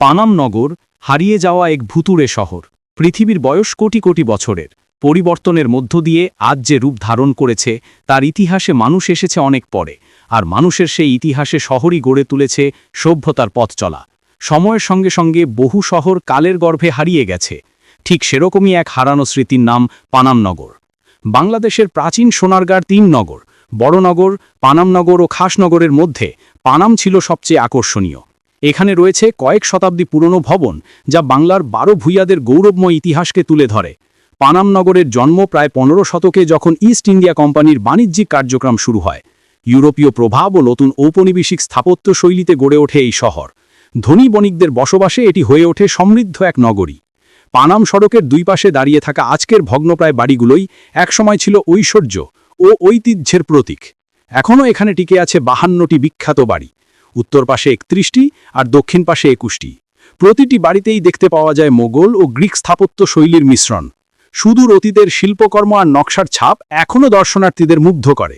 পানাম নগর হারিয়ে যাওয়া এক ভুতুরে শহর। পৃথিবীর বয়স কোটি কোটি বছরের। পরিবর্তনের মধ্য দিয়ে আজ যে রূপ ধারণ করেছে, তার ইতিহাসে মানুষ এসেছে অনেক পরে, আর মানুষের সেই ইতিহাসে শহরই গড়ে তুলেছে সভ্যতার পথ চলা। সময়ের সঙ্গে সঙ্গে বহু শহর কালের গর্ভে হারিয়ে গেছে। ঠিক সেরকমই এক হারানো স্মৃতির নাম পানামনগর বাংলাদেশের প্রাচীন সোনারগাঁর তিন নগর বড়নগর পানামনগর ও খাসনগরের মধ্যে পানাম ছিল সবচেয়ে আকর্ষণীয়। এখানে রয়েছে কয়েক শতাব্দী পুরনো ভবন যা বাংলার বারো ভূঁইয়াদের গৌরবময় ইতিহাসকে তুলে ধরে। পানাম নগরের জন্ম প্রায় পনেরো শতকে যখন ইস্ট ইন্ডিয়া কোম্পানির বাণিজ্যিক কার্যক্রম শুরু হয়। ইউরোপীয় প্রভাব ও নতুন ঔপনিবেশিক স্থাপত্য শৈলীতে গড়ে ওঠে এই শহর। ধনী বণিকদের বসবাসে এটি হয়ে ওঠে সমৃদ্ধ এক নগরী। পানাম সড়কের দুই পাশে দাঁড়িয়ে থাকা আজকের ভগ্নপ্রায় বাড়িগুলোই একসময় ছিল ঐশ্বর্য ও ঐতিহ্যের প্রতীক। এখনও এখানে টিকে আছে বাহান্নটি বিখ্যাত বাড়ি। উত্তর পাশে একত্রিশটি আর দক্ষিণ পাশে একুশটি। প্রতিটি বাড়িতেই দেখতে পাওয়া যায় মোগল ও গ্রিক স্থাপত্য শৈলীর মিশ্রণ। সুদূর অতীতের শিল্পকর্ম আর নকশার ছাপ এখনও দর্শনার্থীদের মুগ্ধ করে।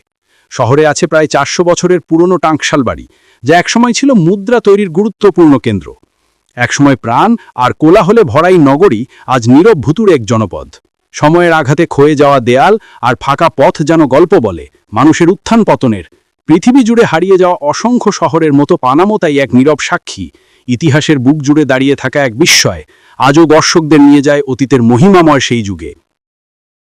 শহরে আছে প্রায় চারশো বছরের পুরনো টাঙ্কশাল বাড়ি, যা একসময় ছিল মুদ্রা তৈরির গুরুত্বপূর্ণ কেন্দ্র। একসময় প্রাণ আর কোলাহলে ভরাই নগরী আজ নীরব ভুতুর এক জনপদ। সময়ের আঘাতে ক্ষয়ে যাওয়া দেয়াল আর ফাঁকা পথ যেন গল্প বলে, মানুষের উত্থান পতনের। পৃথিবী জুড়ে হারিয়ে যাওয়া অসংখ্য শহরের মতো পানামোতাই এক নীরব সাক্ষী। ইতিহাসের বুক জুড়ে দাঁড়িয়ে থাকা এক বিস্ময়। আজও দর্শকদের নিয়ে যায় অতীতের মহিমাময় সেই যুগে।